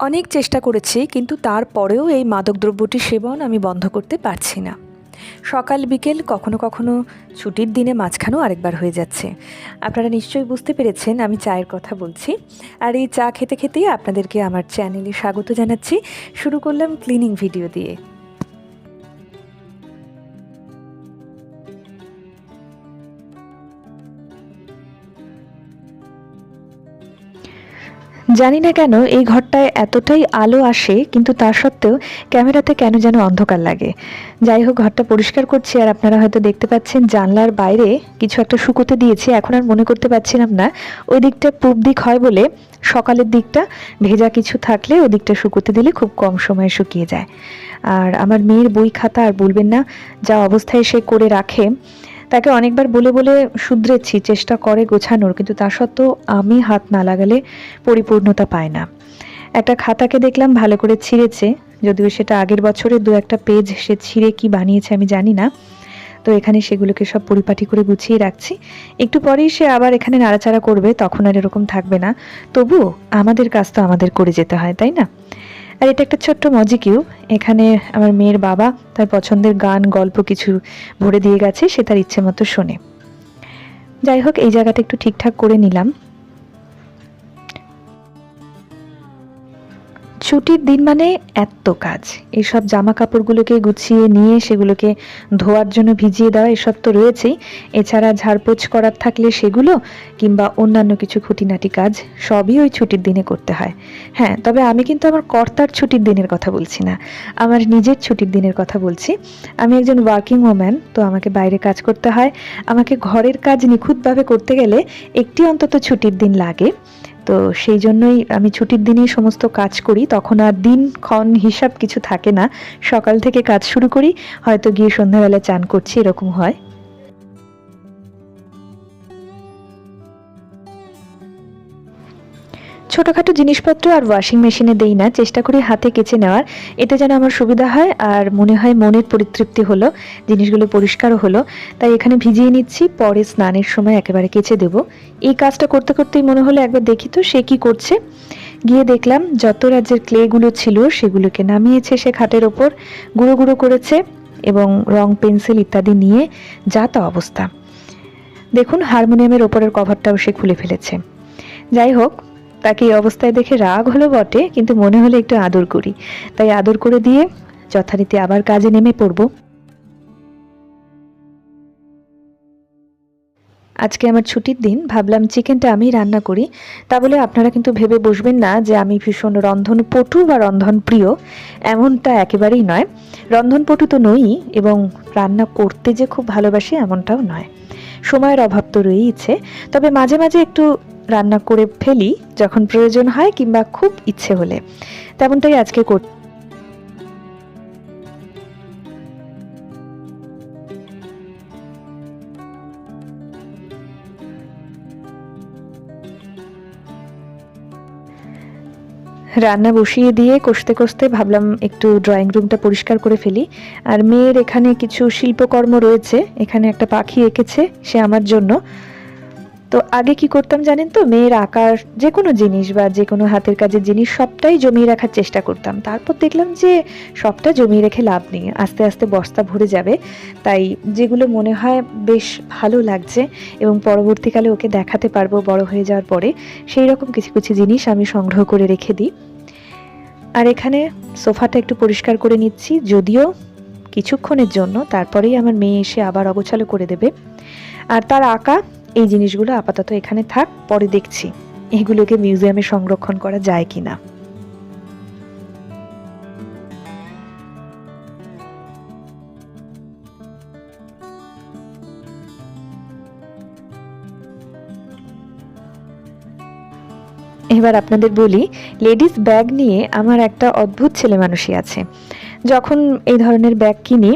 অনেক চেষ্টা করেছি, কিন্তু তারপরেও এই মাদকদ্রব্যটি সেবন আমি বন্ধ করতে পারছি না। সকাল, বিকেল কখনো কখনো ছুটির দিনে মাঝখানেও আরেকবার হয়ে যাচ্ছে। আপনারা নিশ্চয়ই বুঝতে পেরেছেন আমি চায়ের কথা বলছি। আর এই চা খেতে খেতেই আপনাদেরকে আমার চ্যানেলে স্বাগত জানাচ্ছি। শুরু করলাম ক্লিনিং ভিডিও দিয়ে। জানি না কেন এই ঘরটায় এতটাই আলো আসে, কিন্তু তা সত্ত্বেও ক্যামেরাতে কেন যেন অন্ধকার লাগে। যাই হোক, ঘরটা পরিষ্কার করছি আর আপনারা হয়তো দেখতে পাচ্ছেন জানলার বাইরে কিছু একটা শুকোতে দিয়েছি, এখন আর মনে করতে পারছিলাম না। ওই দিকটা পূব দিক হয় বলে সকালের দিকটা ভেজা কিছু থাকলে ওই দিকটা শুকোতে দিলে খুব কম সময়ে শুকিয়ে যায়। আর আমার মেয়ের বই খাতা, আর বলবেন না যা অবস্থায় সে করে রাখে তাকে অনেকবার বলে বলে শুধরেছি, চেষ্টা করে গোছানোর, কিন্তু তা সত্ত্বেও আমি হাত না লাগালে পরিপূর্ণতা পায় না। একটা খাতাকে দেখলাম ভালো করে ছিঁড়েছে, যদিও সেটা আগের বছরের দু একটা পেজ সে ছিঁড়ে কি বানিয়েছে আমি জানি না। তো এখানে সেগুলোকে সব পরিপাটি করে গুছিয়ে রাখছি। একটু পরেই সে আবার এখানে নাড়াচাড়া করবে, তখন আর এরকম থাকবে না। তবুও আমাদের কাজ তো আমাদের করে যেতে হয়, তাই না? আর এটা একটা ছোট্ট মজি কিউ এখানে আমার মেয়ের বাবা তার পছন্দের গান, গল্প কিছু ভরে দিয়ে গেছে, সে তার ইচ্ছে মতো শোনে। যাই হোক, এই জায়গাটা একটু ঠিকঠাক করে নিলাম। ছুটির দিন মানে এত কাজ। এসব জামা কাপড়গুলোকে গুছিয়ে নিয়ে সেগুলোকে ধোয়ার জন্য ভিজিয়ে দেওয়া এসব তো রয়েছেই। এছাড়া ঝাড়পোছ করার থাকলে সেগুলো কিংবা অন্যান্য কিছু খুঁটিনাটি কাজ সবই ওই ছুটির দিনে করতে হয়। হ্যাঁ তবে আমি কিন্তু আমার কর্তার ছুটির দিনের কথা বলছি না। আমার নিজের ছুটির দিনের কথা বলছি। আমি একজন ওয়ার্কিং ওম্যান তো আমাকে বাইরে কাজ করতে হয়। আমাকে ঘরের কাজ নিখুঁতভাবে করতে গেলে একটি অন্তত ছুটির দিন লাগে। তো সেই জন্যই আমি ছুটির দিনেই সমস্ত কাজ করি। তখন আর দিন ক্ষণ হিসাব কিছু থাকে না। সকাল থেকে কাজ শুরু করি, হয়তো গিয়ে সন্ধ্যাবেলা চান করছি, এরকম হয়। ছোটোখাটো জিনিসপত্র আর ওয়াশিং মেশিনে দেই না, চেষ্টা করি হাতে কেচে নেওয়ার। এতে যেন আমার সুবিধা হয় আর মনে হয় মনের পরিতৃপ্তি হলো, জিনিসগুলো পরিষ্কারও হলো। তাই এখানে ভিজিয়ে নিচ্ছি, পরে স্নানের সময় একেবারে কেচে দেব। এই কাজটা করতে করতেই মনে হলো একবার দেখি তো সে কি করছে। গিয়ে দেখলাম যত রাজ্যের ক্লেগুলো ছিল সেগুলোকে নামিয়েছে সে খাটের ওপর, গুঁড়ো গুঁড়ো করেছে এবং রং, পেন্সিল ইত্যাদি নিয়ে যা তা অবস্থা। দেখুন হারমোনিয়ামের ওপরের কভারটাও সে খুলে ফেলেছে। যাই হোক তাকে এই অবস্থায় দেখে রাগ হলো বটে, কিন্তু মনে হলো একটু আদর করি। তাই আদর করে দিয়ে যথারীতি আবার কাজে নেমে পড়ব। আজকে আমার ছুটির দিন, ভাবলাম চিকেনটা আমি রান্না করি। তা বলে আপনারা কিন্তু ভেবে বসবেন না যে আমি ভীষণ রন্ধন পটু বা রন্ধন প্রিয় এমনটা একেবারেই নয়। রন্ধন পটু তো নই এবং রান্না করতে যে খুব ভালোবাসি এমনটাও নয়। সময়ের অভাব তো রয়েইছে। তবে মাঝে মাঝে একটু রান্না করে ফেলি যখন প্রয়োজন হয় কিংবা খুব ইচ্ছে হলে। তেমনটাই আজকে কর রান্না বসিয়ে দিয়ে কষতে কষতে ভাবলাম একটু ড্রয়িং রুমটা পরিষ্কার করে ফেলি। আর মেয়ের এখানে কিছু শিল্পকর্ম রয়েছে, এখানে একটা পাখি এঁকেছে সে আমার জন্য। তো আগে কি করতাম জানেন তো? মেয়ের আঁকার যে কোনো জিনিস বা যে কোনো হাতের কাজের জিনিস সবটাই জমিয়ে রাখার চেষ্টা করতাম। তারপর দেখলাম যে সবটা জমিয়ে রেখে লাভ নেই। আস্তে আস্তে বস্তা ভরে যাবে। তাই যেগুলো মনে হয় বেশ ভালো লাগছে এবং পরবর্তীকালে ওকে দেখাতে পারব বড় হয়ে যাওয়ার পরে, সেই রকম কিছু কিছু জিনিস আমি সংগ্রহ করে রেখে দিই। আর এখানে সোফাটা একটু পরিষ্কার করে নিচ্ছি। যদিও কিছুক্ষণের জন্য, তারপরেই আমার মেয়ে এসে আবার অগোছালো করে দেবে। আর তার আঁকা এই জিনিসগুলো আপাতত এখানে থাক, পরে দেখছি। এগুলোকে মিউজিয়ামে সংরক্ষণ করা যায় কি না এবার আপনাদের বলি, লেডিস ব্যাগ নিয়ে আমার একটা অদ্ভুত ছেলে মানুষই আছে। যখন এই ধরনের ব্যাগ কিনি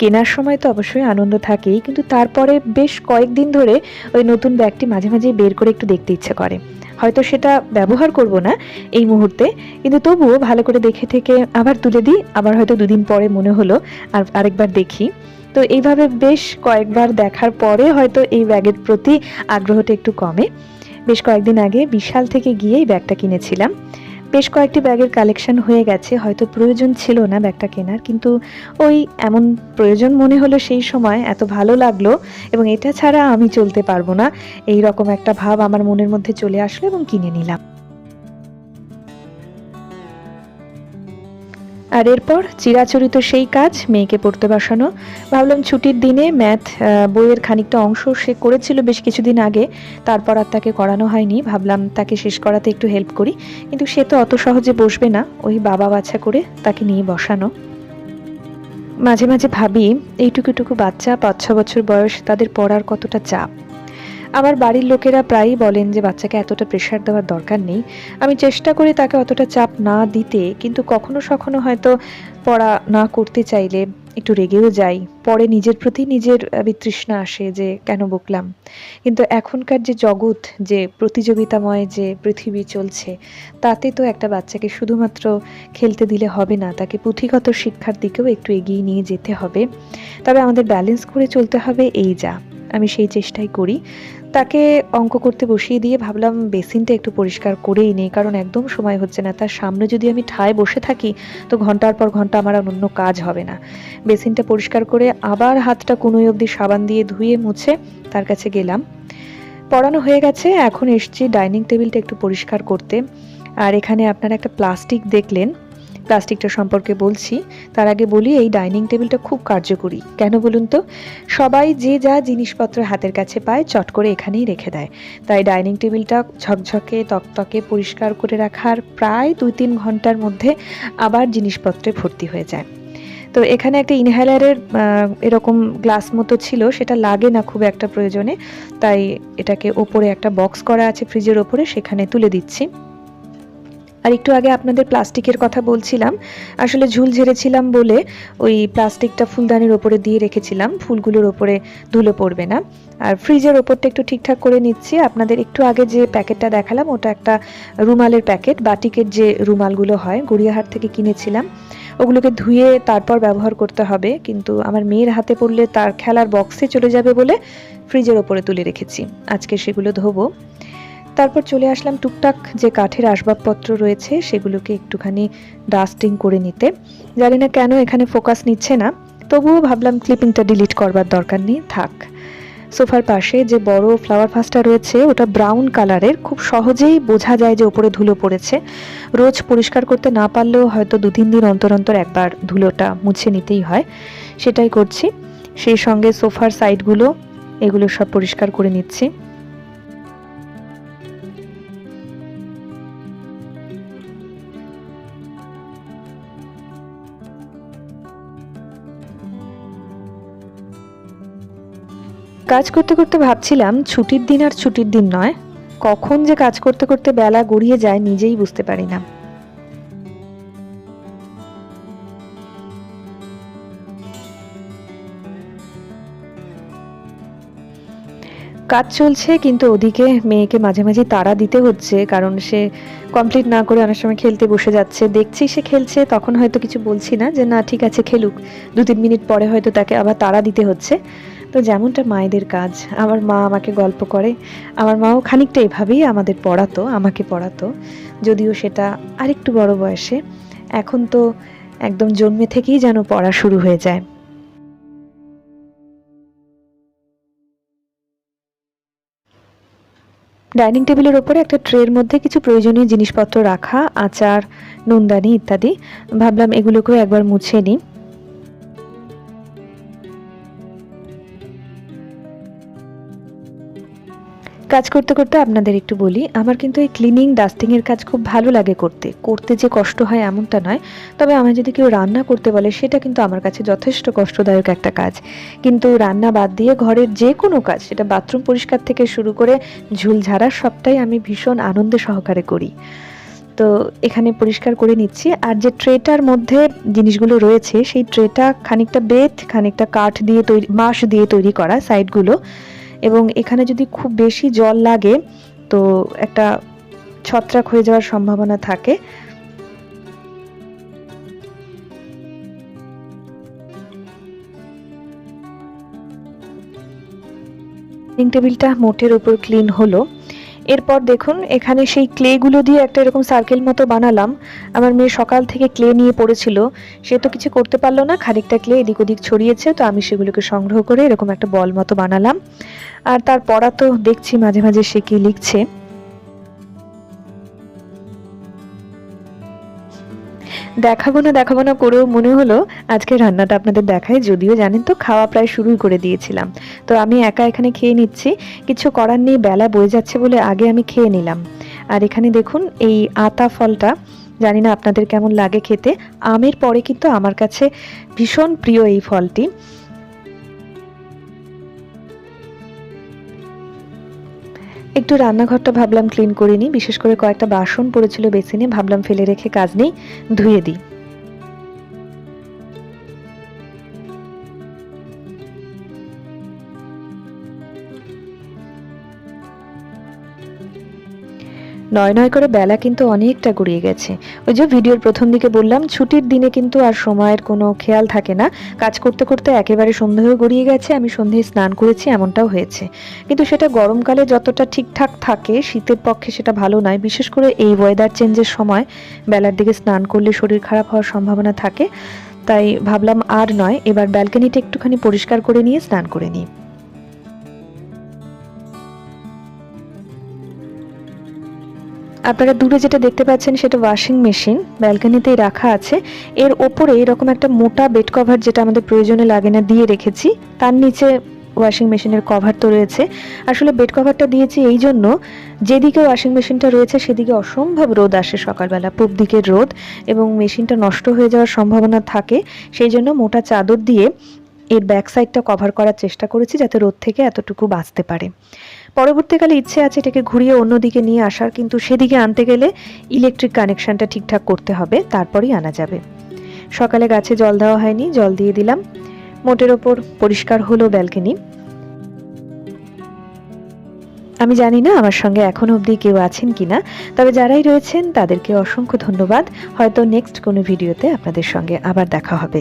কেনার সময় তো অবশ্যই আনন্দ থাকেই, কিন্তু তারপরে বেশ কয়েকদিন ধরে ওই নতুন ব্যাগটি মাঝে মাঝে বের করে একটু দেখতে ইচ্ছে করে। হয়তো সেটা ব্যবহার করব না এই মুহূর্তে, কিন্তু তবুও ভালো করে দেখে থেকে আবার তুলে দিই, আবার হয়তো দুদিন পরে মনে হলো আর আরেকবার দেখি। তো এইভাবে বেশ কয়েকবার দেখার পরে হয়তো এই ব্যাগের প্রতি আগ্রহটা একটু কমে। বেশ কয়েকদিন আগে বিশাল থেকে গিয়ে এই ব্যাগটা কিনেছিলাম। বেশ কয়েকটি ব্যাগের কালেকশন হয়ে গেছে, হয়তো প্রয়োজন ছিল না ব্যাগটা কেনার, কিন্তু ওই এমন প্রয়োজন মনে হলো সেই সময়, এত ভালো লাগল এবং এটা ছাড়া আমি চলতে পারব না। এই রকম একটা ভাব আমার মনের মধ্যে চলে আসলো এবং কিনে নিলাম। আর এরপর চিরাচরিত সেই কাজ, মেয়েকে পড়তে বসানো। ভাবলাম ছুটির দিনে ম্যাথ বইয়ের খানিকটা অংশ সে করেছিল বেশ কিছুদিন আগে। তারপর আর তাকে করানো হয়নি। ভাবলাম তাকে শেষ করাতে একটু হেল্প করি। কিন্তু সে তো অত সহজে বসবে না। ওই বাবা বাচ্চা করে তাকে নিয়ে বসানো। মাঝে মাঝে ভাবি, এইটুকুটুকু বাচ্চা পাঁচ ছ বছর বয়স, তাদের পড়ার কতটা চাপ। আমার বাড়ির লোকেরা প্রায়ই বলেন যে বাচ্চাকে এতটা প্রেশার দেওয়ার দরকার নেই। আমি চেষ্টা করি তাকে অতটা চাপ না দিতে, কিন্তু কখনো সখনো হয়তো পড়া না করতে চাইলে একটু রেগেও যাই। পরে নিজের প্রতি নিজের বিতৃষ্ণা আসে যে কেন বকলাম। কিন্তু এখনকার যে জগৎ, যে প্রতিযোগিতাময় যে পৃথিবী চলছে, তাতে তো একটা বাচ্চাকে শুধুমাত্র খেলতে দিলে হবে না, তাকে পুঁথিগত শিক্ষার দিকেও একটু এগিয়ে নিয়ে যেতে হবে। তবে আমাদের ব্যালেন্স করে চলতে হবে, এই যা। আমি সেই চেষ্টাই করি। তাকে অঙ্ক করতে বসিয়ে দিয়ে ভাবলাম বেসিনটা একটু পরিষ্কার করেই নেই, কারণ একদম সময় হচ্ছে না। তার সামনে যদি আমি ঠায় বসে থাকি, তো ঘণ্টার পর ঘণ্টা আমার অন্য কাজ হবে না। বেসিনটা পরিষ্কার করে আবার হাতটা কোনোই অবধি সাবান দিয়ে ধুয়ে মুছে তার কাছে গেলাম। পড়ানো হয়ে গেছে, এখন এসছি ডাইনিং টেবিলটা একটু পরিষ্কার করতে। আর এখানে আপনারা একটা প্লাস্টিক দেখলেন। প্লাস্টিকটা সম্পর্কে বলছি, তার আগে বলি এই ডাইনিং টেবিলটা খুব কার্যকরী। কেন বলুন তো? সবাই যে যা জিনিসপত্র হাতের কাছে পায় চট করে এখানেই রেখে দেয়। তাই ডাইনিং টেবিলটা ঝকঝকে, তকতকে পরিষ্কার করে রাখার প্রায় দুই তিন ঘণ্টার মধ্যে আবার জিনিসপত্রে ভর্তি হয়ে যায়। তো এখানে একটা ইনহেলারের এরকম গ্লাস মতো ছিল, সেটা লাগে না খুব একটা প্রয়োজনে। তাই এটাকে ওপরে একটা বক্স করা আছে ফ্রিজের ওপরে, সেখানে তুলে দিচ্ছি। আর একটু আগে আপনাদের প্লাস্টিকের কথা বলছিলাম, আসলে ঝুল ঝেড়েছিলাম বলে ওই প্লাস্টিকটা ফুলদানির ওপরে দিয়ে রেখেছিলাম, ফুলগুলোর ওপরে ধুলো পড়বে না। আর ফ্রিজের ওপরটা একটু ঠিকঠাক করে নিচ্ছি, আপনাদের একটু আগে যে প্যাকেটটা দেখালাম, ওটা একটা রুমালের প্যাকেট, বাটিকের যে রুমালগুলো হয়, গড়িয়াহাট থেকে কিনেছিলাম, ওগুলোকে ধুয়ে তারপর ব্যবহার করতে হবে, কিন্তু আমার মেয়ের হাতে পড়লে তার খেলার বক্সে চলে যাবে বলে ফ্রিজের ওপরে তুলে রেখেছি। আজকে সেগুলো ধোবো। তারপর চলে আসলাম টুকটাক যে কাঠের আসবাবপত্র রয়েছে, সেগুলোকে একটুখানি ডাস্টিং করে নিতে। জানি না কেন এখানে ফোকাস নিচ্ছে না, তবুও ভাবলাম ক্লিপিংটা ডিলিট করবার দরকার নেই, থাক। সোফার পাশে যে বড় ফ্লাওয়ার ফাসটা রয়েছে, ওটা ব্রাউন কালারের খুব সহজেই বোঝা যায় যে ওপরে ধুলো পড়েছে। রোজ পরিষ্কার করতে না পারলেও হয়তো দু তিন দিন অন্তর অন্তর একবার ধুলোটা মুছে নিতেই হয়। সেটাই করছি। সেই সঙ্গে সোফার সাইডগুলো এগুলো সব পরিষ্কার করে নিচ্ছি। কাজ করতে করতে ভাবছিলাম ছুটির দিন আর ছুটির দিন নয়, কখন যে কাজ করতে করতে বেলা গড়িয়ে যায় নিজেই বুঝতে পারি না। কাজ চলছে কিন্তু ওদিকে মেয়েকে মাঝে মাঝে তাড়া দিতে হচ্ছে, কারণ সে কমপ্লিট না করে অনেক সময় খেলতে বসে যাচ্ছে। দেখছি সে খেলছে, তখন হয়তো কিছু বলছি না যে, না, ঠিক আছে, খেলুক। দু তিন মিনিট পরে হয়তো তাকে আবার তাড়া দিতে হচ্ছে। তো যেমনটা মায়েদের কাজ, আমার মা আমাকে গল্প করে, আমার মাও খানিকটা এভাবেই আমাদের পড়াতো, আমাকে পড়াতো, যদিও সেটা আরেকটু বড় বয়সে, এখন তো একদম জন্মে থেকেই যেন পড়া শুরু হয়ে যায়। ডাইনিং টেবিলের ওপরে একটা ট্রের মধ্যে কিছু প্রয়োজনীয় জিনিসপত্র রাখা, আচার, নুনদানি ইত্যাদি, ভাবলাম এগুলোকেও একবার মুছে নিই। কাজ করতে করতে আপনাদের একটু বলি, আমার কিন্তু এই ক্লিনিং ডাস্টিংয়ের কাজ খুব ভালো লাগে করতে। করতে যে কষ্ট হয় এমনটা নয়, তবে আমার যদি কেউ রান্না করতে বলে, সেটা কিন্তু আমার কাছে যথেষ্ট কষ্টদায়ক একটা কাজ। কিন্তু রান্না বাদ দিয়ে ঘরের যে কোনো কাজ, সেটা বাথরুম পরিষ্কার থেকে শুরু করে ঝুল ঝাড়া, সবটাই আমি ভীষণ আনন্দ সহকারে করি। তো এখানে পরিষ্কার করে নিচ্ছি। আর যে ট্রেটার মধ্যে জিনিসগুলো রয়েছে, সেই ট্রেটা খানিকটা বেত, খানিকটা কাঠ দিয়ে তৈরি, বাঁশ দিয়ে তৈরি করা সাইডগুলো এবং এখানে যদি খুব বেশি জল লাগে, তো একটা ছত্রাক হয়ে যাওয়ার সম্ভাবনা থাকে। ডাইনিং টেবিলটা মোটের উপর ক্লিন হলো। এরপর দেখুন, এখানে সেই ক্লেগুলো দিয়ে একটা এরকম সার্কেল মতো বানালাম। আমার মেয়ে সকাল থেকে ক্লে নিয়ে পড়েছিল। সে তো কিছু করতে পারল না, খানিকটা ক্লে এদিক ওদিক ছড়িয়েছে, তো আমি সেগুলোকে সংগ্রহ করে এরকম একটা বল মতো বানালাম। আর তার পড়া তো দেখছি, মাঝে মাঝে সে কি লিখছে। দেখাবো না দেখাবো না করেও মনে হলো আজকে রান্নাটা আপনাদের দেখায়, যদিও জানেন তো খাওয়া প্রায় শুরুই করে দিয়েছিলাম। তো আমি একা এখানে খেয়ে নিচ্ছি, কিছু করার নেই, বেলা বয়ে যাচ্ছে বলে আগে আমি খেয়ে নিলাম। আর এখানে দেখুন এই আতা ফলটা, জানি না আপনাদের কেমন লাগে খেতে, আমের পরে কিন্তু আমার কাছে ভীষণ প্রিয় এই ফলটি। একটু রান্নাঘরটা ভাবলাম ক্লিন করে নিই বিশেষ করে কয়েকটা বাসন পড়েছিল বেসিনে, ভাবলাম ফেলে রেখে কাজ নেই, ধুয়ে দিই। নয় নয় করে বেলা কিন্তু অনেকটা গড়িয়ে গেছে। ওই যে ভিডিওর প্রথম দিকে বললাম, ছুটির দিনে কিন্তু আর সময়ের কোনো খেয়াল থাকে না। কাজ করতে করতে একেবারে সন্ধেও গড়িয়ে গেছে, আমি সন্ধেয় স্নান করেছি, এমনটাও হয়েছে। কিন্তু সেটা গরমকালে যতটা ঠিকঠাক থাকে, শীতের পক্ষে সেটা ভালো নয়। বিশেষ করে এই ওয়েদার চেঞ্জের সময় বেলার দিকে স্নান করলে শরীর খারাপ হওয়ার সম্ভাবনা থাকে। তাই ভাবলাম আর নয়, এবার ব্যালকনিটা একটুখানি পরিষ্কার করে নিয়ে স্নান করে নিই। আপনারা দূরে যেটা দেখতে পাচ্ছেন সেটা ওয়াশিং মেশিন ব্যালকনিতেই রাখা আছে। এর ওপরে এরকম একটা মোটা বেড কভার যেটা আমাদের প্রয়োজনে লাগে না, দিয়ে রেখেছি। তার নিচে ওয়াশিং মেশিনের কভার তো রয়েছে। আসলে বেড কভারটা দিয়েছি এই জন্য, যেদিকে ওয়াশিং মেশিনটা রয়েছে সেদিকে অসম্ভব রোদ আসে সকালবেলা, পূব দিকের রোদ। এবং মেশিনটা নষ্ট হয়ে যাওয়ার সম্ভাবনা থাকে, সেই জন্য মোটা চাদর দিয়ে এর ব্যাক সাইডটা কভার করার চেষ্টা করেছি যাতে রোদ থেকে এতটুকু বাঁচতে পারে। পরবর্তীকালে ইচ্ছে আছে এটাকে ঘুরিয়ে অন্যদিকে নিয়ে আসার, কিন্তু সেদিকে আনতে গেলে ইলেকট্রিক কানেকশনটা ঠিকঠাক করতে হবে, তারপরেই আনা যাবে। সকালে গাছে জল দেওয়া হয়নি, জল দিয়ে দিলাম। মোটের ওপর পরিষ্কার হলো ব্যালকনি আমি জানি না আমার সঙ্গে এখনও অবধি কেউ আছেন কিনা, তবে যারাই রয়েছেন তাদেরকে অসংখ্য ধন্যবাদ। হয়তো নেক্সট কোনো ভিডিওতে আপনাদের সঙ্গে আবার দেখা হবে।